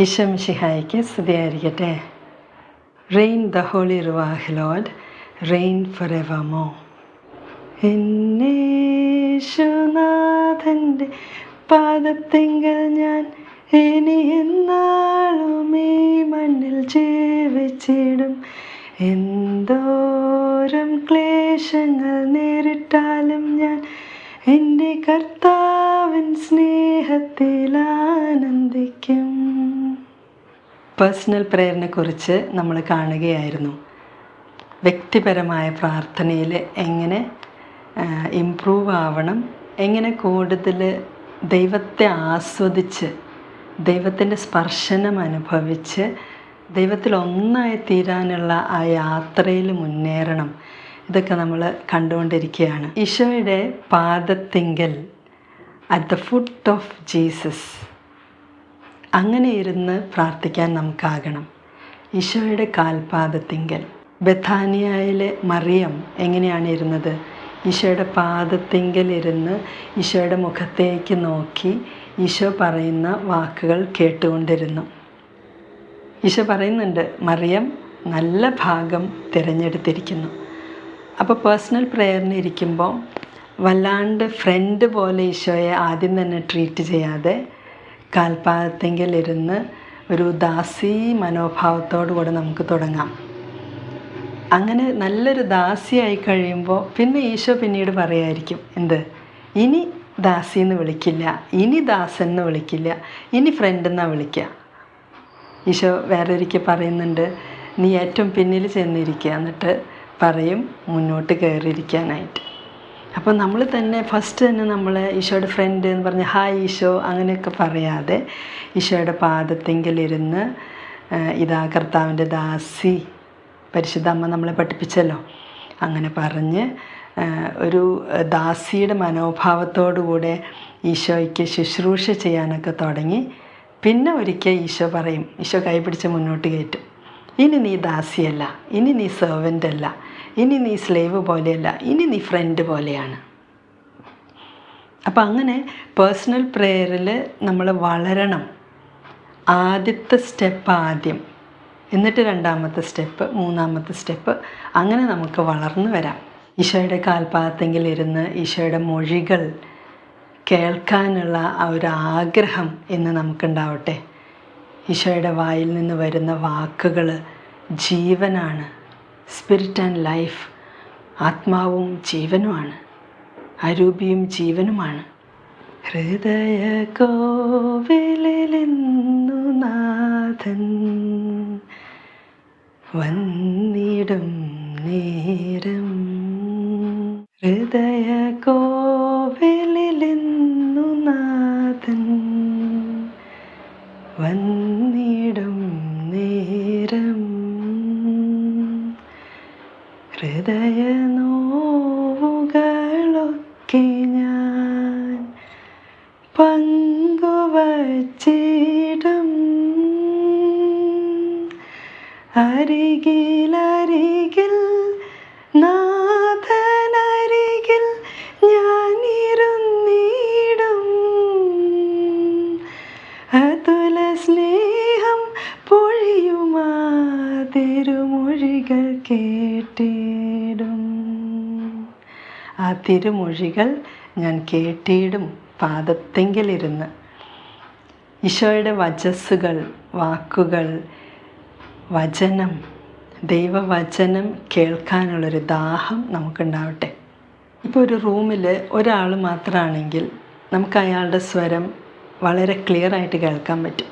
ഈശംഷിഹായിക്ക് സ്തുതിയായിരിക്കട്ടെ. Rain the holy ruach lord rain for എവമോ എന്നേശുനാഥന്റെ പാദത്തിങ്കൽ ഞാൻ ഇനി എന്നാളും ഈ മണ്ണിൽ ജീവിച്ചിടും. എന്തോരം ക്ലേശങ്ങൾ നേരിട്ടാലും ഞാൻ എന്റെ കർത്താവിൻ സ്നേഹത്തിൽ ആനന്ദിക്കും. പേഴ്സണൽ പ്രേയറിനെക്കുറിച്ച് നമ്മൾ കാണുകയായിരുന്നു. വ്യക്തിപരമായ പ്രാർത്ഥനയിൽ എങ്ങനെ ഇമ്പ്രൂവ് ആവണം എങ്ങനെ കൂടുതൽ ദൈവത്തെ ആസ്വദിച്ച് ദൈവത്തിന്റെ സ്പർശനം അനുഭവിച്ച് ദൈവത്തിൽ ഒന്നായി തീരാനുള്ള ആ യാത്രയിൽ മുന്നേറണം. ഇതൊക്കെ നമ്മൾ കണ്ടുകൊണ്ടിരിക്കുകയാണ്. ഈശോയുടെ പാദത്തിങ്കൽ at the foot of Jesus അങ്ങനെ ഇരുന്ന് പ്രാർത്ഥിക്കാൻ നമുക്കാകണം. ഈശോയുടെ കാൽപാദത്തിങ്കൽ. ബഥാനിയയിലെ മറിയം എങ്ങനെയാണ് ഇരുന്നത് ഈശോയുടെ പാദത്തിങ്കൽ ഇരുന്ന് ഈശോയുടെ മുഖത്തേക്ക് നോക്കി ഈശോ പറയുന്ന വാക്കുകൾ കേട്ടുകൊണ്ടിരുന്നു. ഈശോ പറയുന്നുണ്ട് മറിയം നല്ല ഭാഗം തിരഞ്ഞെടുത്തിരിക്കുന്നു. അപ്പോൾ പേഴ്സണൽ പ്രെയറിന് ഇരിക്കുമ്പോൾ വല്ലാണ്ട് ഫ്രണ്ട് പോലെ ഈശോയെ ആദ്യം തന്നെ ട്രീറ്റ് ചെയ്യാതെ കാൽപാദത്തെങ്കിൽ ഇരുന്ന് ഒരു ദാസി മനോഭാവത്തോടു കൂടെ നമുക്ക് തുടങ്ങാം. അങ്ങനെ നല്ലൊരു ദാസിയായി കഴിയുമ്പോൾ പിന്നെ ഈശോ പിന്നീട് പറയായിരിക്കും എന്ത്? ഇനി ദാസി എന്ന് വിളിക്കില്ല ഇനി ദാസൻ എന്ന് വിളിക്കില്ല ഇനി ഫ്രണ്ട് എന്നാണ് വിളിക്കുക ഈശോ വേറെ ഒരിക്കൽ പറയുന്നുണ്ട് നീ ഏറ്റവും പിന്നിൽ ചെന്നിരിക്കുക എന്നിട്ട് പറയും മുന്നോട്ട് കയറിയിരിക്കാനായിട്ട് അപ്പോൾ നമ്മൾ തന്നെ ഫസ്റ്റ് തന്നെ നമ്മൾ ഈശോയുടെ ഫ്രണ്ട് എന്ന് പറഞ്ഞ് ഹായ് ഈശോ അങ്ങനെയൊക്കെ പറയാതെ ഈശോയുടെ പാദത്തെങ്കിലിരുന്ന് ഇതാ കർത്താവിന്റെ ദാസി പരിശുദ്ധ അമ്മ നമ്മളെ പഠിപ്പിച്ചല്ലോ. അങ്ങനെ പറഞ്ഞ് ഒരു ദാസിയുടെ മനോഭാവത്തോടുകൂടെ ഈശോയ്ക്ക് ശുശ്രൂഷ ചെയ്യാനൊക്കെ തുടങ്ങി. പിന്നെ ഒരിക്കൽ ഈശോ പറയും ഈശോ കൈപിടിച്ച് മുന്നോട്ട് കയറ്റും. ഇനി നീ ദാസിയല്ല ഇനി നീ സെർവന്റ് അല്ല. ഇനി നീ സ്ലേവ് പോലെയല്ല ഇനി നീ ഫ്രണ്ട് പോലെയാണ്. അപ്പം അങ്ങനെ പേഴ്സണൽ പ്രെയറിൽ നമ്മൾ വളരണം. ആദ്യത്തെ സ്റ്റെപ്പ് ആദ്യം. എന്നിട്ട് രണ്ടാമത്തെ സ്റ്റെപ്പ് മൂന്നാമത്തെ സ്റ്റെപ്പ് അങ്ങനെ നമുക്ക് വളർന്നു വരാം. ഈശോയുടെ കാൽപാദത്തെങ്കിൽ ഇരുന്ന് ഈശോയുടെ മൊഴികൾ കേൾക്കാനുള്ള ആ ഒരു ആഗ്രഹം എന്ന് നമുക്കുണ്ടാവട്ടെ. ഈശോയുടെ വായിൽ നിന്ന് വരുന്ന വാക്കുകൾ ജീവനാണ്. സ്പിരിറ്റ് ആൻഡ് ലൈഫ് ആത്മാവും ജീവനുമാണ്. അരൂപിയും ജീവനുമാണ്. ഹൃദയ കോവിലെന്നു നാഥൻ വന്നിടും നേരം. ഹൃദയ കോവിലെന്നു അരികിലരികിൽ നാഥനരികിൽ ഞാനിരുന്നിടും. അതുല സ്നേഹം പൊഴിയുമാ തിരുമൊഴികൾ കേട്ടിടും. ആ തിരുമൊഴികൾ ഞാൻ കേട്ടിടും പാദത്തെങ്കിലിരുന്ന്. ഈശോയുടെ വചസ്സുകൾ വാക്കുകൾ വചനം ദൈവവചനം കേൾക്കാനുള്ളൊരു ദാഹം നമുക്കുണ്ടാവട്ടെ. ഇപ്പോൾ ഒരു റൂമിൽ ഒരാൾ മാത്രമാണെങ്കിൽ നമുക്ക് അയാളുടെ സ്വരം വളരെ ക്ലിയർ ആയിട്ട് കേൾക്കാൻ പറ്റും.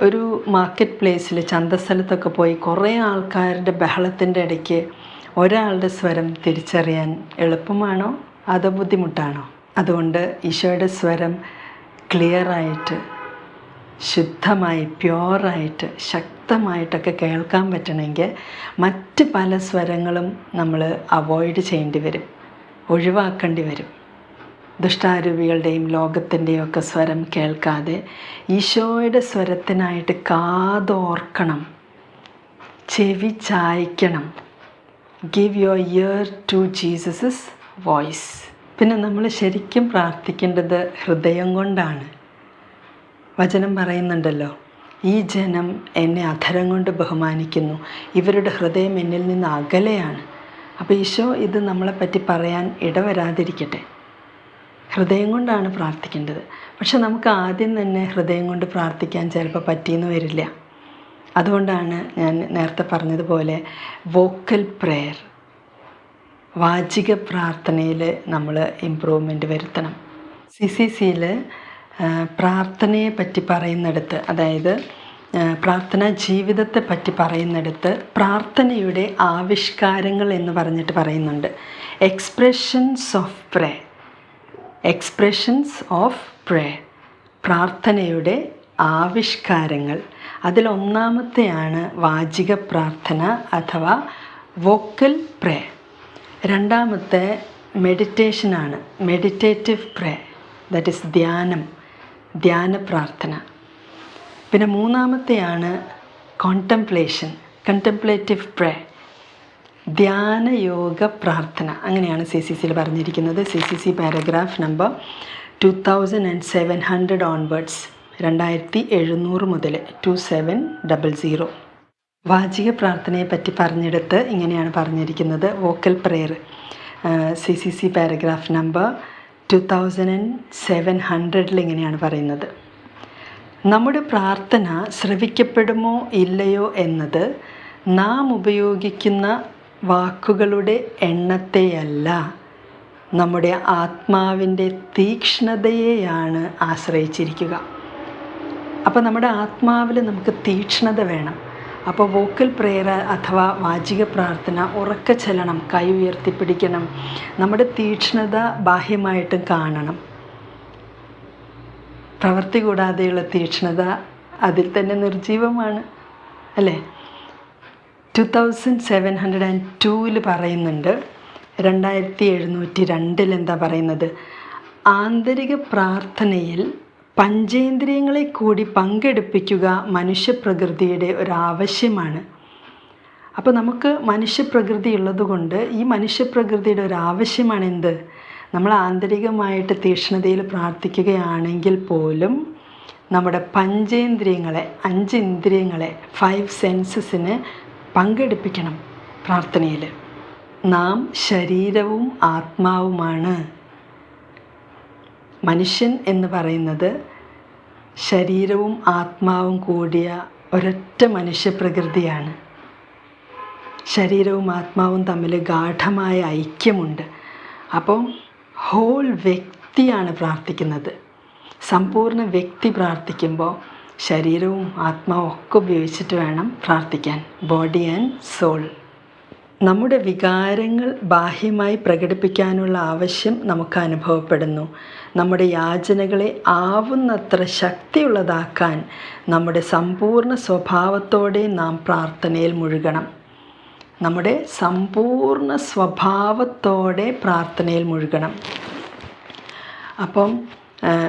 ഒരു മാർക്കറ്റ് പ്ലേസിൽ ചന്തസ്ഥലത്തൊക്കെ പോയി കുറേ ആൾക്കാരുടെ ബഹളത്തിന്റെ ഇടയ്ക്ക് ഒരാളുടെ സ്വരം തിരിച്ചറിയാൻ എളുപ്പമാണോ? അതോ ബുദ്ധിമുട്ടാണോ? അതുകൊണ്ട് ഈശോയുടെ സ്വരം ക്ലിയറായിട്ട് ശുദ്ധമായി പ്യുവറായിട്ട് ശക്തമായിട്ടൊക്കെ കേൾക്കാൻ പറ്റണമെങ്കിൽ മറ്റ് പല സ്വരങ്ങളും നമ്മൾ അവോയ്ഡ് ചെയ്യേണ്ടി വരും ഒഴിവാക്കേണ്ടി വരും. ദുഷ്ടാരൂപികളുടെയും ലോകത്തിന്റെയും ഒക്കെ സ്വരം കേൾക്കാതെ ഈശോയുടെ സ്വരത്തിനായിട്ട് കാതോർക്കണം ചെവി ചായ്ക്കണം. Give your ear to Jesus's voice പിന്നെ നമ്മൾ ശരിക്കും പ്രാർത്ഥിക്കേണ്ടത് ഹൃദയം കൊണ്ടാണ്. വചനം പറയുന്നുണ്ടല്ലോ ഈ ജനം എന്നെ അധരം കൊണ്ട് ബഹുമാനിക്കുന്നു. ഇവരുടെ ഹൃദയം എന്നിൽ നിന്ന് അകലെയാണ്. അപ്പോൾ ഈശോ ഇത് നമ്മളെപ്പറ്റി പറയാൻ ഇടവരാതിരിക്കട്ടെ. ഹൃദയം കൊണ്ടാണ് പ്രാർത്ഥിക്കേണ്ടത്. പക്ഷെ നമുക്ക് ആദ്യം തന്നെ ഹൃദയം കൊണ്ട് പ്രാർത്ഥിക്കാൻ ചിലപ്പോൾ പറ്റിയെന്ന് വരില്ല. അതുകൊണ്ടാണ് ഞാൻ നേരത്തെ പറഞ്ഞതുപോലെ വോക്കൽ പ്രെയർ. വാചിക പ്രാർത്ഥനയിൽ നമ്മൾ ഇമ്പ്രൂവ്മെന്റ് വരുത്തണം. സി സി സിയിൽ പ്രാർത്ഥനയെ പറ്റി പറയുന്നിടത്ത് അതായത് പ്രാർത്ഥനാ ജീവിതത്തെ പറ്റി പറയുന്നിടത്ത് പ്രാർത്ഥനയുടെ ആവിഷ്കാരങ്ങൾ എന്ന് പറഞ്ഞിട്ട് പറയുന്നുണ്ട്. Expressions of pray expressions of pray പ്രാർത്ഥനയുടെ ആവിഷ്കാരങ്ങൾ. അതിലൊന്നാമത്തെയാണ് വാചിക പ്രാർത്ഥന അഥവാ വോക്കൽ പ്രേ രണ്ടാമത്തെ മെഡിറ്റേഷനാണ് മെഡിറ്റേറ്റീവ് പ്രേ ദറ്റ് ഇസ് ധ്യാനം. ധ്യാന പ്രാർത്ഥന. പിന്നെ മൂന്നാമത്തെയാണ് കോണ്ടംപ്ലേഷൻ കണ്ടംപ്ലേറ്റീവ് പ്രേ ധ്യാനയോഗ പ്രാർത്ഥന. അങ്ങനെയാണ് സി സി സിയിൽ പറഞ്ഞിരിക്കുന്നത്. C C C paragraph number two thousand and seven hundred onwards രണ്ടായിരത്തി എഴുന്നൂറ് മുതൽ ടു സെവൻ ഡബിൾ സീറോ വാചിക പ്രാർത്ഥനയെ പറ്റി പറഞ്ഞെടുത്ത് ഇങ്ങനെയാണ് പറഞ്ഞിരിക്കുന്നത്. Vocal prayer C C C paragraph number two thousand and seven ഹൺഡ്രഡിൽ ഇങ്ങനെയാണ് പറയുന്നത്. നമ്മുടെ പ്രാർത്ഥന ശ്രവിക്കപ്പെടുമോ ഇല്ലയോ എന്നത് നാം ഉപയോഗിക്കുന്ന വാക്കുകളുടെ എണ്ണത്തെയല്ല നമ്മുടെ ആത്മാവിന്റെ തീക്ഷ്ണതയെയാണ് ആശ്രയിച്ചിരിക്കുക. അപ്പോൾ നമ്മുടെ ആത്മാവിൽ നമുക്ക് തീക്ഷ്ണത വേണം. അപ്പോൾ വോക്കൽ പ്രെയർ അഥവാ വാചിക പ്രാർത്ഥന ഉറക്ക ചെല്ലണം കൈ ഉയർത്തിപ്പിടിക്കണം. നമ്മുടെ തീക്ഷ്ണത ബാഹ്യമായിട്ടും കാണണം. പ്രവൃത്തി കൂടാതെയുള്ള തീക്ഷ്ണത അതിൽ തന്നെ നിർജീവമാണ് അല്ലേ? Two thousand seven hundred and ടൂവിൽ പറയുന്നുണ്ട് രണ്ടായിരത്തി എഴുന്നൂറ്റി രണ്ടിൽ എന്താ പറയുന്നത്? ആന്തരിക പ്രാർത്ഥനയിൽ പഞ്ചേന്ദ്രിയങ്ങളെ കൂടി പങ്കെടുപ്പിക്കുക മനുഷ്യപ്രകൃതിയുടെ ഒരാവശ്യമാണ്. അപ്പോൾ നമുക്ക് മനുഷ്യപ്രകൃതി ഉള്ളതുകൊണ്ട് ഈ മനുഷ്യപ്രകൃതിയുടെ ഒരു ആവശ്യമാണ് എന്ത് നമ്മൾ ആന്തരികമായിട്ട് തീക്ഷ്ണതയിൽ പ്രാർത്ഥിക്കുകയാണെങ്കിൽ പോലും നമ്മുടെ പഞ്ചേന്ദ്രിയങ്ങളെ അഞ്ച് ഇന്ദ്രിയങ്ങളെ ഫൈവ് സെൻസസിന് പങ്കെടുപ്പിക്കണം പ്രാർത്ഥനയിൽ. നാം ശരീരവും ആത്മാവുമാണ്. മനുഷ്യൻ എന്ന് പറയുന്നത് ശരീരവും ആത്മാവും കൂടിയ ഒരൊറ്റ മനുഷ്യപ്രകൃതിയാണ്. ശരീരവും ആത്മാവും തമ്മിൽ ഗാഠമായ ഐക്യമുണ്ട്. അപ്പം ഹോൾ വ്യക്തിയാണ് പ്രാർത്ഥിക്കുന്നത്. സമ്പൂർണ വ്യക്തി പ്രാർത്ഥിക്കുമ്പോൾ ശരീരവും ആത്മാവും ഒക്കെ ഉപയോഗിച്ചിട്ട് വേണം പ്രാർത്ഥിക്കാൻ. ബോഡി ആൻഡ് സോൾ നമ്മുടെ വികാരങ്ങൾ ബാഹ്യമായി പ്രകടിപ്പിക്കാനുള്ള ആവശ്യം നമുക്ക് അനുഭവപ്പെടുന്നു. നമ്മുടെ യാചനകളെ ആവുന്നത്ര ശക്തിയുള്ളതാക്കാൻ നമ്മുടെ സമ്പൂർണ സ്വഭാവത്തോടെ നാം പ്രാർത്ഥനയിൽ മുഴുകണം. നമ്മുടെ സമ്പൂർണ സ്വഭാവത്തോടെ പ്രാർത്ഥനയിൽ മുഴുകണം. അപ്പം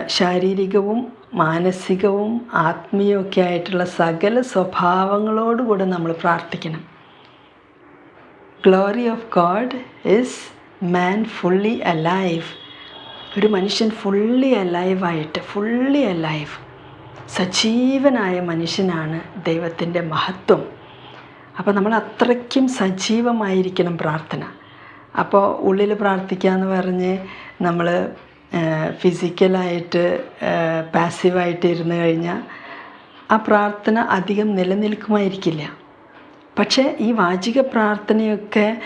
ശാരീരികവും മാനസികവും ആത്മീയമൊക്കെ ആയിട്ടുള്ള സകല സ്വഭാവങ്ങളോടുകൂടെ നമ്മൾ പ്രാർത്ഥിക്കണം. Glory of God is man fully alive ഒരു മനുഷ്യൻ ഫുള്ളി അലൈവായിട്ട് ഫുള്ളി അലൈവ് സജീവനായ മനുഷ്യനാണ് ദൈവത്തിന്റെ മഹത്വം. അപ്പോൾ നമ്മൾ അത്രയ്ക്കും സജീവമായിരിക്കണം പ്രാർത്ഥന. അപ്പോൾ ഉള്ളിൽ പ്രാർത്ഥിക്കുക എന്ന് പറഞ്ഞ് നമ്മൾ ഫിസിക്കലായിട്ട് പാസീവായിട്ട് ഇരുന്ന് കഴിഞ്ഞാൽ ആ പ്രാർത്ഥന അധികം നിലനിൽക്കുമായിരിക്കില്ല. പക്ഷേ ഈ വാചിക പ്രാർത്ഥനയൊക്കെ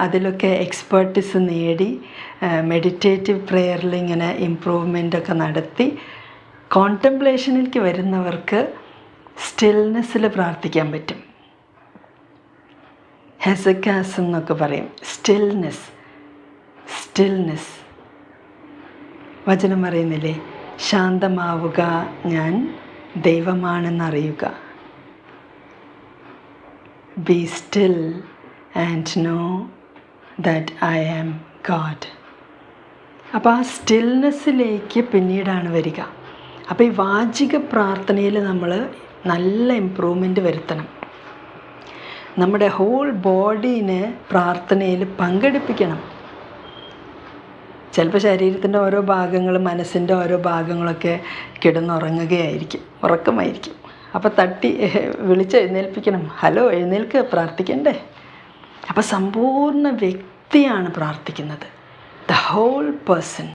അതിലൊക്കെ എക്സ്പേർട്ടിസ് നേടി മെഡിറ്റേറ്റീവ് പ്രെയറിൽ ഇങ്ങനെ ഇമ്പ്രൂവ്മെന്റൊക്കെ നടത്തി കോണ്ടംപ്ലേഷനിലേക്ക് വരുന്നവർക്ക് സ്റ്റിൽനെസ്സിൽ പ്രാർത്ഥിക്കാൻ പറ്റും. ഹെസക്കാസ് എന്നൊക്കെ പറയും. സ്റ്റിൽനെസ് സ്റ്റിൽനെസ് വചനം പറയുന്നില്ലേ? ശാന്തമാവുക ഞാൻ ദൈവമാണെന്നറിയുക. Be still and know that I am God അപ്പോൾ ആ സ്റ്റിൽനെസ്സിലേക്ക് പിന്നീടാണ് വരിക. അപ്പോൾ ഈ വാചിക പ്രാർത്ഥനയിൽ നമ്മൾ നല്ല ഇമ്പ്രൂവ്മെന്റ് വരുത്തണം. നമ്മുടെ ഹോൾ ബോഡീനെ പ്രാർത്ഥനയിൽ പങ്കെടുപ്പിക്കണം. ചിലപ്പോൾ ശരീരത്തിന്റെ ഓരോ ഭാഗങ്ങൾ മനസ്സിന്റെ ഓരോ ഭാഗങ്ങളൊക്കെ കിടന്നുറങ്ങുകയായിരിക്കും. ഉറക്കമായിരിക്കും. അപ്പോൾ തട്ടി വിളിച്ച് എഴുന്നേൽപ്പിക്കണം. ഹലോ എഴുന്നേൽക്ക് പ്രാർത്ഥിക്കണ്ടേ? അപ്പോൾ സമ്പൂർണ വ്യക്തിയാണ് പ്രാർത്ഥിക്കുന്നത്. The whole person